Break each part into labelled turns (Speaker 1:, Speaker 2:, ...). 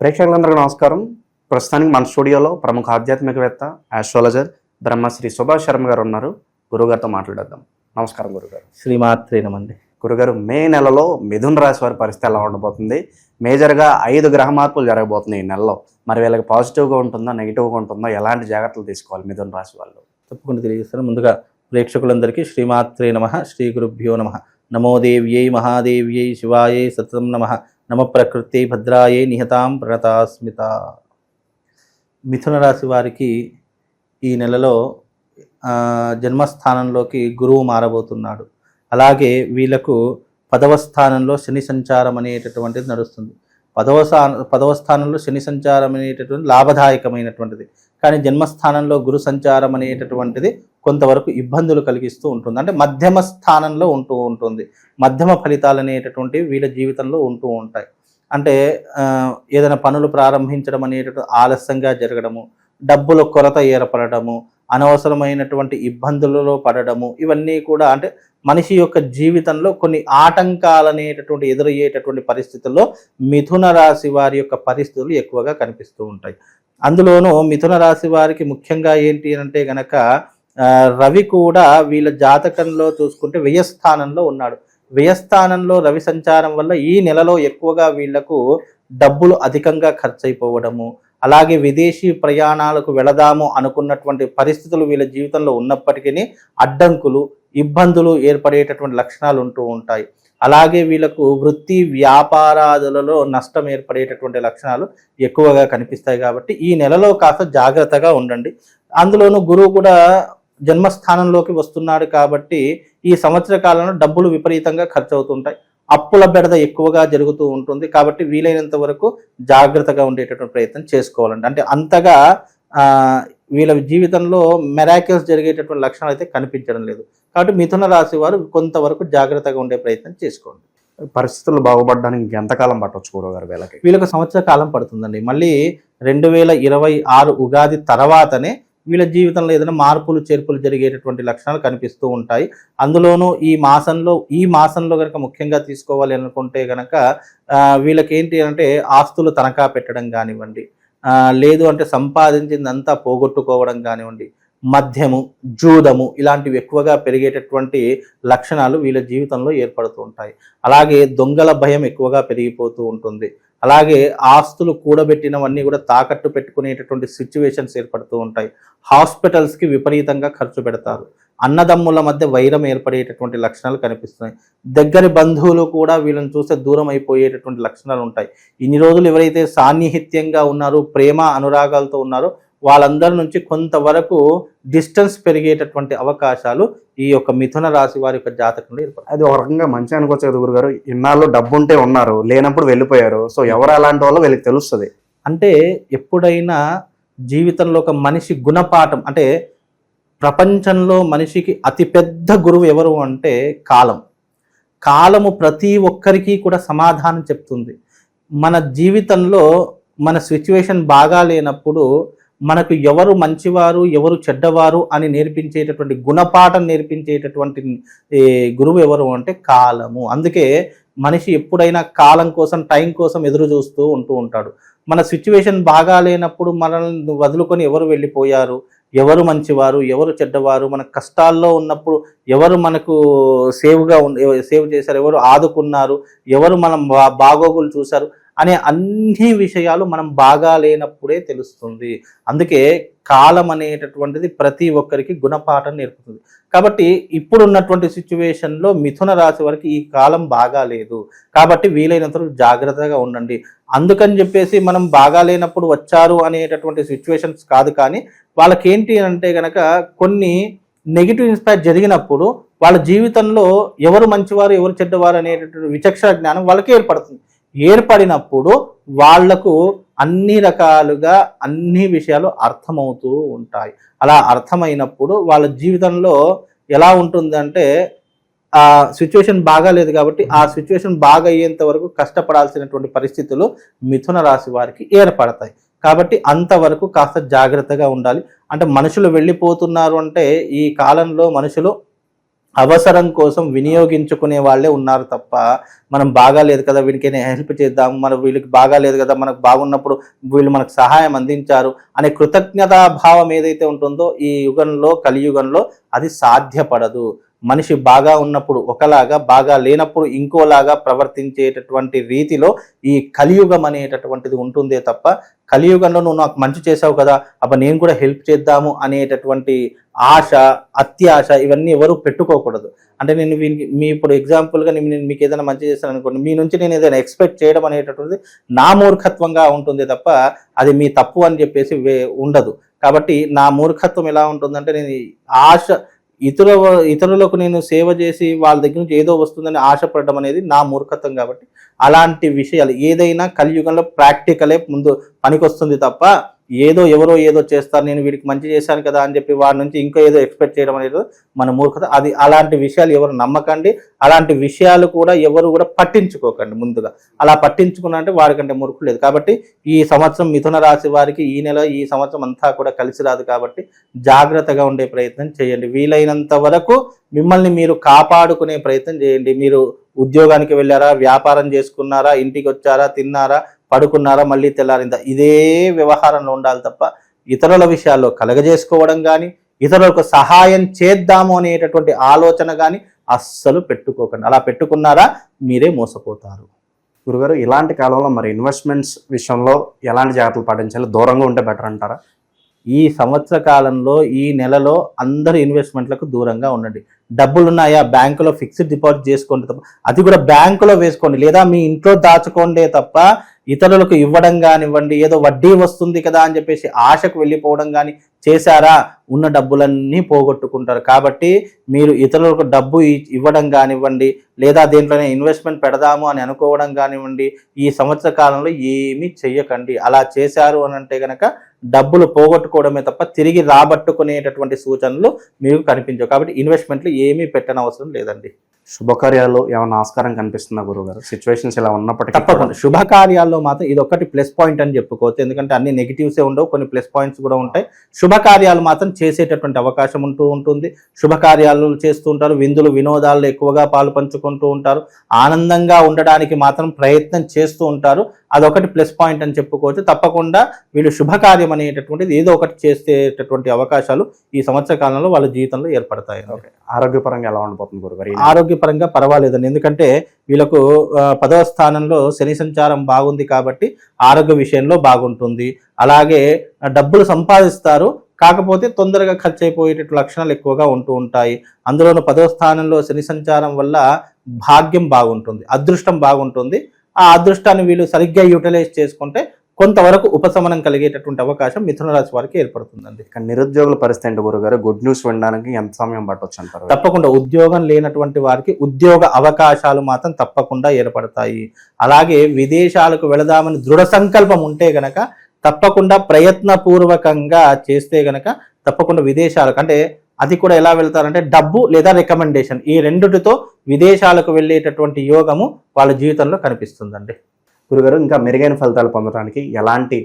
Speaker 1: ప్రేక్షకులందరికీ నమస్కారం. ప్రస్తుతానికి మన స్టూడియోలో ప్రముఖ ఆధ్యాత్మికవేత్త ఆస్ట్రాలజర్ బ్రహ్మశ్రీ సుభాష్ శర్మ గారు ఉన్నారు. గురుగారితో మాట్లాడేద్దాం. నమస్కారం గురుగారు.
Speaker 2: శ్రీమాత్రే నమండి.
Speaker 1: గురుగారు మే నెలలో మిథున రాశి వారి పరిస్థితి ఎలా ఉండబోతుంది? మేజర్గా ఐదు గ్రహ మార్పులు జరగబోతున్నాయి ఈ నెలలో. మరి వీళ్ళకి పాజిటివ్గా ఉంటుందా నెగిటివ్గా ఉంటుందా? ఎలాంటి జాగ్రత్తలు తీసుకోవాలి మిథున రాశి వాళ్ళు?
Speaker 2: తప్పకుండా తెలియజేస్తాను. ముందుగా ప్రేక్షకులందరికీ శ్రీమాత్రే నమ శ్రీ గురుభ్యో నమ. నమో దేవ్యై మహాదేవ్యై శివాయై సతతం నమ. నమ ప్రకృతి భద్రాయే నిహతాం ప్రణతాస్మిత మిథున రాశి వారికి ఈ నెలలో జన్మస్థానంలోకి గురువు మారబోతున్నాడు. అలాగే వీళ్ళకు పదవ స్థానంలో శని సంచారం అనేటటువంటిది నడుస్తుంది. పదవ స్థాన పదవ స్థానంలో శని సంచారం అనేటటువంటి లాభదాయకమైనటువంటిది. కానీ జన్మస్థానంలో గురు సంచారం అనేటటువంటిది కొంతవరకు ఇబ్బందులు కలిగిస్తూ ఉంటుంది. అంటే మధ్యమ స్థానంలో ఉంటూ ఉంటుంది. మధ్యమ ఫలితాలు అనేటటువంటివి వీళ్ళ జీవితంలో ఉంటూ ఉంటాయి. అంటే ఏదైనా పనులు ప్రారంభించడం అనేటటువంటి ఆలస్యంగా జరగడము డబ్బుల కొరత ఏర్పడము అనవసరమైనటువంటి ఇబ్బందులలో పడడము ఇవన్నీ కూడా అంటే మనిషి యొక్క జీవితంలో కొన్ని ఆటంకాలు అనేటటువంటి ఎదురయ్యేటటువంటి పరిస్థితుల్లో మిథున రాశి వారి యొక్క పరిస్థితులు ఎక్కువగా కనిపిస్తూ ఉంటాయి. అందులోనూ మిథున రాశి వారికి ముఖ్యంగా ఏంటి అంటే గనక రవి కూడా వీళ్ళ జాతకంలో చూసుకుంటే వ్యయస్థానంలో ఉన్నాడు. వ్యయస్థానంలో రవి సంచారం వల్ల ఈ నెలలో ఎక్కువగా వీళ్ళకు డబ్బులు అధికంగా ఖర్చు అయిపోవడము అలాగే విదేశీ ప్రయాణాలకు వెళదాము అనుకున్నటువంటి పరిస్థితులు వీళ్ళ జీవితంలో ఉన్నప్పటికీ అడ్డంకులు ఇబ్బందులు ఏర్పడేటటువంటి లక్షణాలు ఉంటూ ఉంటాయి. అలాగే వీళ్ళకు వృత్తి వ్యాపారాదులలో నష్టం ఏర్పడేటటువంటి లక్షణాలు ఎక్కువగా కనిపిస్తాయి కాబట్టి ఈ నెలలో కాస్త జాగ్రత్తగా ఉండండి. అందులోనూ గురువు కూడా జన్మస్థానంలోకి వస్తున్నాడు కాబట్టి ఈ సంవత్సర కాలంలో డబ్బులు విపరీతంగా ఖర్చు అవుతుంటాయి అప్పుల బెడద ఎక్కువగా జరుగుతూ ఉంటుంది కాబట్టి వీలైనంత వరకు జాగ్రత్తగా ఉండేటటువంటి ప్రయత్నం చేసుకోవాలండి. అంటే అంతగా వీళ్ళ జీవితంలో మెరాకిల్స్ జరిగేటటువంటి లక్షణాలు అయితే కనిపించడం లేదు. కాబట్టి మిథున రాశి వారు కొంతవరకు జాగ్రత్తగా ఉండే ప్రయత్నం చేసుకోండి.
Speaker 1: పరిస్థితులు బాగుపడడానికి ఇంకెంతకాలం పట్టవచ్చు గురుగారు వీళ్ళకి?
Speaker 2: వీళ్ళకి సంవత్సర కాలం పడుతుందండి. మళ్ళీ రెండు వేల ఇరవై ఆరు ఉగాది తర్వాతనే వీళ్ళ జీవితంలో ఏదైనా మార్పులు చేర్పులు జరిగేటటువంటి లక్షణాలు కనిపిస్తూ ఉంటాయి. అందులోనూ ఈ మాసంలో ఈ మాసంలో కనుక ముఖ్యంగా తీసుకోవాలి అనుకుంటే కనుక వీళ్ళకి ఏంటి అంటే ఆస్తులు తనఖా పెట్టడం కానివ్వండి లేదు అంటే సంపాదించిందంతా పోగొట్టుకోవడం కానివ్వండి మద్యము జూదము ఇలాంటివి ఎక్కువగా పెరిగేటటువంటి లక్షణాలు వీళ్ళ జీవితంలో ఏర్పడుతూ ఉంటాయి. అలాగే దొంగల భయం ఎక్కువగా పెరిగిపోతూ ఉంటుంది. అలాగే ఆస్తులు కూడబెట్టినవన్నీ కూడా తాకట్టు పెట్టుకునేటటువంటి సిచ్యువేషన్స్ ఏర్పడుతూ ఉంటాయి. హాస్పిటల్స్కి విపరీతంగా ఖర్చు పెడతారు. అన్నదమ్ముల మధ్య వైరం ఏర్పడేటటువంటి లక్షణాలు కనిపిస్తున్నాయి. దగ్గరి బంధువులు కూడా వీళ్ళని చూస్తే దూరం అయిపోయేటటువంటి లక్షణాలు ఉంటాయి. ఇన్ని రోజులు ఎవరైతే సాన్నిహిత్యంగా ఉన్నారో ప్రేమ అనురాగాలతో ఉన్నారో వాళ్ళందరి నుంచి కొంతవరకు డిస్టెన్స్ పెరిగేటటువంటి అవకాశాలు ఈ యొక్క మిథున రాశి వారి యొక్క జాతకంలో ఏర్పడతాయి
Speaker 1: అది ఒక రకంగా మంచి అనుకోవచ్చు కదా గురుగారు ఇన్నాళ్ళు డబ్బు ఉంటే ఉన్నారు లేనప్పుడు వెళ్ళిపోయారు. సో ఎవరు అలాంటి వాళ్ళో వీళ్ళకి తెలుస్తుంది.
Speaker 2: అంటే ఎప్పుడైనా జీవితంలో ఒక మనిషి గుణపాఠం అంటే ప్రపంచంలో మనిషికి అతిపెద్ద గురువు ఎవరు అంటే కాలం. కాలము ప్రతి ఒక్కరికి కూడా సమాధానం చెప్తుంది. మన జీవితంలో మన సిచ్యువేషన్ బాగా లేనప్పుడు మనకు ఎవరు మంచివారు ఎవరు చెడ్డవారు అని నేర్పించేటటువంటి గుణపాఠం నేర్పించేటటువంటి గురువు ఎవరు అంటే కాలము. అందుకే మనిషి ఎప్పుడైనా కాలం కోసం టైం కోసం ఎదురు చూస్తూ ఉంటూ ఉంటాడు. మన సిచ్యువేషన్ బాగా లేనప్పుడు మనల్ని వదులుకొని ఎవరు వెళ్ళిపోయారు? ఎవరు మంచివారు? ఎవరు చెడ్డవారు? మన కష్టాల్లో ఉన్నప్పుడు ఎవరు మనకు సేవ్గా సేవ్ చేశారు? ఎవరు ఆదుకున్నారు? ఎవరు మనం బా- బాగోగులు చూశారు? అనే అన్ని విషయాలు మనం బాగా లేనప్పుడే తెలుస్తుంది. అందుకే కాలం అనేటటువంటిది ప్రతి ఒక్కరికి గుణపాఠం నేర్పుతుంది. కాబట్టి ఇప్పుడున్నటువంటి సిచ్యువేషన్లో మిథున రాశి వారికి ఈ కాలం బాగా లేదు. కాబట్టి వీలైనంత జాగ్రత్తగా ఉండండి. అందుకని చెప్పేసి మనం బాగా లేనప్పుడు వచ్చారు అనేటటువంటి సిచ్యువేషన్స్ కాదు కానీ వాళ్ళకి ఏంటి అంటే కనుక కొన్ని నెగిటివ్ ఇన్స్పైర్ జరిగినప్పుడు వాళ్ళ జీవితంలో ఎవరు మంచివారు ఎవరు చెడ్డవారు అనేటటువంటి విచక్షణ జ్ఞానం వాళ్ళకి ఏర్పడుతుంది. ఏర్పడినప్పుడు వాళ్ళకు అన్ని రకాలుగా అన్ని విషయాలు అర్థమవుతూ ఉంటాయి. అలా అర్థమైనప్పుడు వాళ్ళ జీవితంలో ఎలా ఉంటుందంటే ఆ సిచ్యువేషన్ బాగాలేదు కాబట్టి ఆ సిచ్యువేషన్ బాగా అయ్యేంత వరకు కష్టపడాల్సినటువంటి పరిస్థితులు మిథున రాశి వారికి ఏర్పడతాయి. కాబట్టి అంతవరకు కాస్త జాగ్రత్తగా ఉండాలి. అంటే మనుషులు వెళ్ళిపోతున్నారు అంటే ఈ కాలంలో మనుషులు అవసరం కోసం వినియోగించుకునే వాళ్ళే ఉన్నారు తప్ప మనం బాగాలేదు కదా వీడికి హెల్ప్ చేద్దాం మన వీళ్ళకి బాగాలేదు కదా మనకు బాగున్నప్పుడు వీళ్ళు మనకు సహాయం అందించారు అనే కృతజ్ఞతా భావం ఏదైతే ఉంటుందో ఈ యుగంలో కలియుగంలో అది సాధ్యపడదు. మనిషి బాగా ఉన్నప్పుడు ఒకలాగా బాగా లేనప్పుడు ఇంకోలాగా ప్రవర్తించేటటువంటి రీతిలో ఈ కలియుగం అనేటటువంటిది ఉంటుందే తప్ప కలియుగంలో నువ్వు నాకు మంచి చేసావు కదా అబ్బా నేను కూడా హెల్ప్ చేద్దాము అనేటటువంటి ఆశ అత్యాశ ఇవన్నీ ఎవరు పెట్టుకోకూడదు. అంటే నేను వీనికి మీ ఇప్పుడు ఎగ్జాంపుల్గా నేను మీకు ఏదైనా మంచి చేస్తాను అనుకోండి మీ నుంచి నేను ఏదైనా ఎక్స్పెక్ట్ చేయడం అనేటటువంటిది నా మూర్ఖత్వంగా ఉంటుంది తప్ప అది మీ తప్పు అని చెప్పేసి వే- ఉండదు. కాబట్టి నా మూర్ఖత్వం ఎలా ఉంటుందంటే నేను ఆశ ఇతర ఇతరులకు నేను సేవ చేసి వాళ్ళ దగ్గర నుంచి ఏదో వస్తుందని ఆశపడడం అనేది నా మూర్ఖత్వం కాబట్టి అలాంటి విషయాలు ఏదైనా కలియుగంలో ప్రాక్టికలే ముందు పనికొస్తుంది తప్ప ఏదో ఎవరో ఏదో చేస్తారు నేను వీడికి మంచి చేశాను కదా అని చెప్పి వాడి నుంచి ఇంకో ఏదో ఎక్స్పెక్ట్ చేయడం అనేది మన మూర్ఖత. అది అలాంటి విషయాలు ఎవరు నమ్మకండి. అలాంటి విషయాలు కూడా ఎవరు కూడా పట్టించుకోకండి ముందుగా. అలా పట్టించుకున్నంటే వాడికంటే మూర్ఖులు లేదు. కాబట్టి ఈ సంవత్సరం మిథున రాశి వారికి ఈ నెల ఈ సంవత్సరం అంతా కూడా కలిసి రాదు కాబట్టి జాగ్రత్తగా ఉండే ప్రయత్నం చేయండి. వీలైనంత వరకు మిమ్మల్ని మీరు కాపాడుకునే ప్రయత్నం చేయండి. మీరు ఉద్యోగానికి వెళ్ళారా వ్యాపారం చేసుకున్నారా ఇంటికి వచ్చారా తిన్నారా పడుకున్నారా మళ్ళీ తెల్లారిందా? ఇదే వ్యవహారంలో ఉండాలి తప్ప ఇతరుల విషయాల్లో కలగజేసుకోవడం కానీ ఇతరులకు సహాయం చేద్దాము అనేటటువంటి ఆలోచన కానీ అస్సలు పెట్టుకోకండి. అలా పెట్టుకున్నారా మీరే మోసపోతారు.
Speaker 1: గురుగారు ఇలాంటి కాలంలో మరి ఇన్వెస్ట్మెంట్స్ విషయంలో ఎలాంటి జాగ్రత్తలు పాటించాలి? దూరంగా ఉంటే బెటర్ అంటారా?
Speaker 2: ఈ సంవత్సర కాలంలో ఈ నెలలో అందరు ఇన్వెస్ట్మెంట్లకు దూరంగా ఉండండి. డబ్బులు ఉన్నాయా బ్యాంకులో ఫిక్స్డ్ డిపాజిట్ చేసుకోండి తప్ప అది కూడా బ్యాంకులో వేసుకోండి. లేదా మీ ఇంట్లో దాచుకోండి తప్ప ఇతరులకు ఇవ్వడం కానివ్వండి ఏదో వడ్డీ వస్తుంది కదా అని చెప్పేసి ఆశకు వెళ్ళిపోవడం కానీ చేశారా? ఉన్న డబ్బులన్నీ పోగొట్టుకుంటారు. కాబట్టి మీరు ఇతరులకు డబ్బు ఇవ్వడం కానివ్వండి లేదా దేంట్లోనే ఇన్వెస్ట్మెంట్ పెడదాము అని అనుకోవడం కానివ్వండి ఈ సంవత్సర కాలంలో ఏమీ చెయ్యకండి. అలా చేశారు అని అంటే కనుక డబ్బులు పోగొట్టుకోవడమే తప్ప తిరిగి రాబట్టుకునేటటువంటి సూచనలు మీకు కనిపించవు. కాబట్టి ఇన్వెస్ట్మెంట్లు ఏమీ పెట్టనవసరం లేదండి.
Speaker 1: శుభకార్యాలు ఏమైనా ఆస్కారం కనిపిస్తుందా గురుగారు సిచ్యువేషన్స్ ఇలా ఉన్నప్పటికీ
Speaker 2: తప్పకుండా. శుభకార్యాల్లో మాత్రం ఇది ఒకటి ప్లస్ పాయింట్ అని చెప్పుకోవచ్చు. ఎందుకంటే అన్ని నెగిటివ్సే ఉండవు కొన్ని ప్లస్ పాయింట్స్ కూడా ఉంటాయి. శుభకార్యాలు మాత్రం చేసేటటువంటి అవకాశం ఉంటూ ఉంటుంది. శుభకార్యాలు చేస్తూ ఉంటారు. విందులు వినోదాలు ఎక్కువగా పాలు పంచుకుంటూ ఉంటారు. ఆనందంగా ఉండడానికి మాత్రం ప్రయత్నం చేస్తూ ఉంటారు. అదొకటి ప్లస్ పాయింట్ అని చెప్పుకోవచ్చు. తప్పకుండా వీళ్ళు శుభకార్యం అనేటటువంటిది ఏదో ఒకటి చేసేటటువంటి అవకాశాలు ఈ సంవత్సర కాలంలో వాళ్ళ జీవితంలో ఏర్పడతాయి.
Speaker 1: ఆరోగ్యపరంగా ఎలా ఉండబోతుంది గురుగారు నెల?
Speaker 2: ఆరోగ్యపరంగా పర్వాలేదండి. ఎందుకంటే వీళ్ళకు పదవ స్థానంలో శని సంచారం బాగుంది కాబట్టి ఆరోగ్య విషయంలో బాగుంటుంది. అలాగే డబ్బులు సంపాదిస్తారు. కాకపోతే తొందరగా ఖర్చు అయిపోయేటట్టు లక్షణాలు ఎక్కువగా ఉంటూ ఉంటాయి. అందులోనూ పదవ స్థానంలో శని సంచారం వల్ల భాగ్యం బాగుంటుంది అదృష్టం బాగుంటుంది. ఆ అదృష్టాన్ని వీళ్ళు సరిగ్గా యూటిలైజ్ చేసుకుంటే కొంతవరకు ఉపశమనం కలిగేటటువంటి అవకాశం మిథున రాశి వారికి ఏర్పడుతుందండి.
Speaker 1: నిరుద్యోగుల పరిస్థితి ఏంటి గురుగారు? గుడ్ న్యూస్ వినడానికి ఎంత సమయం పట్టొచ్చు అంటారు
Speaker 2: తప్పకుండా ఉద్యోగం లేనటువంటి వారికి ఉద్యోగ అవకాశాలు మాత్రం తప్పకుండా ఏర్పడతాయి. అలాగే విదేశాలకు వెళదామని దృఢ సంకల్పం ఉంటే గనక తప్పకుండా ప్రయత్నపూర్వకంగా చేస్తే గనక తప్పకుండా విదేశాలకు అంటే అది కూడా ఎలా వెళ్తారంటే డబ్బు లేదా రికమెండేషన్ ఈ రెండిటితో విదేశాలకు వెళ్ళేటటువంటి యోగము వాళ్ళ జీవితంలో కనిపిస్తుందండి.
Speaker 1: గురుగారు ఇంకా మెరుగైన ఫలితాలు పొందడానికి ఎలాంటి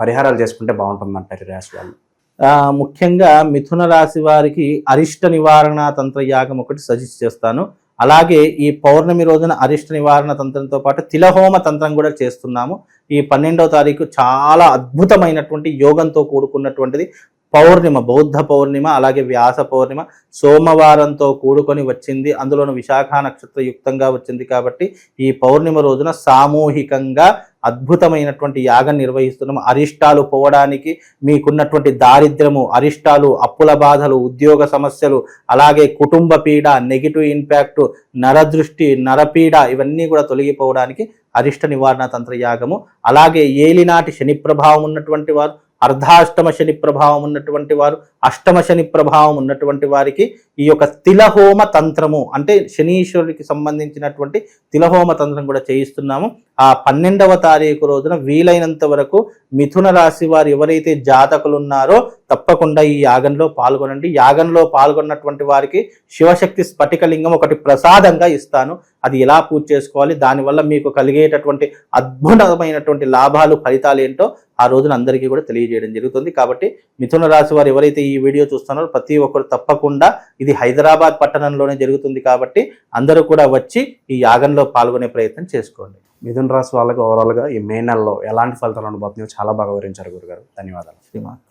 Speaker 1: పరిహారాలు చేసుకుంటే బాగుంటుంది అంటారు ఈ రాశి వాళ్ళు?
Speaker 2: ఆ, ముఖ్యంగా మిథున రాశి వారికి అరిష్ట నివారణ తంత్ర యాగం ఒకటి సజెస్ట్ చేస్తాను. అలాగే ఈ పౌర్ణమి రోజున అరిష్ట నివారణ తంత్రంతో పాటు తిలహోమ తంత్రం కూడా చేస్తున్నాము. ఈ పన్నెండవ తారీఖు చాలా అద్భుతమైనటువంటి యోగంతో కూడుకున్నటువంటిది. పౌర్ణిమ బౌద్ధ పౌర్ణిమ అలాగే వ్యాస పౌర్ణిమ సోమవారంతో కూడుకొని వచ్చింది. అందులోను విశాఖ నక్షత్ర యుక్తంగా వచ్చింది కాబట్టి ఈ పౌర్ణిమ రోజున సామూహికంగా అద్భుతమైనటువంటి యాగం నిర్వహిస్తున్నాము అరిష్టాలు పోవడానికి మీకున్నటువంటి దారిద్రము అరిష్టాలు అప్పుల బాధలు ఉద్యోగ సమస్యలు అలాగే కుటుంబ పీడ నెగిటివ్ ఇంపాక్ట్ నరదృష్టి నరపీడ ఇవన్నీ కూడా తొలగిపోవడానికి అరిష్ట నివారణ తంత్ర యాగము అలాగే ఏలినాటి శని ప్రభావం ఉన్నటువంటి వారు అర్ధాష్టమ శని ప్రభావం ఉన్నటువంటి వారు అష్టమ శని ప్రభావం ఉన్నటువంటి వారికి ఈ యొక్క తిలహోమ తంత్రము అంటే శనీశ్వరుడికి సంబంధించినటువంటి తిలహోమ తంత్రం కూడా చేయిస్తున్నాము. ఆ పన్నెండవ తారీఖు రోజున వీలైనంత వరకు మిథున రాశి వారు ఎవరైతే జాతకులు ఉన్నారో తప్పకుండా ఈ యాగంలో పాల్గొనండి. యాగంలో పాల్గొన్నటువంటి వారికి శివశక్తి స్ఫటికలింగం ఒకటి ప్రసాదంగా ఇస్తాను. అది ఎలా పూజ చేసుకోవాలి? దానివల్ల మీకు కలిగేటటువంటి అద్భుతమైనటువంటి లాభాలు ఫలితాలు ఏంటో ఆ రోజున అందరికీ కూడా తెలియజేయడం జరుగుతుంది. కాబట్టి మిథున రాశి వారు ఎవరైతే ఈ వీడియో చూస్తున్నారో ప్రతి ఒక్కరు తప్పకుండా ఇది హైదరాబాద్ పట్టణంలోనే జరుగుతుంది కాబట్టి అందరూ కూడా వచ్చి ఈ యాగంలో పాల్గొనే ప్రయత్నం చేసుకోండి.
Speaker 1: మిథున రాశి వాళ్ళకి ఓవరాల్గా ఈ మే నెలలో ఎలాంటి ఫలితాలు ఉండబోతున్నాయో చాలా బాగా వివరించారు గురుగారు. ధన్యవాదాలు.
Speaker 2: శ్రీమాన్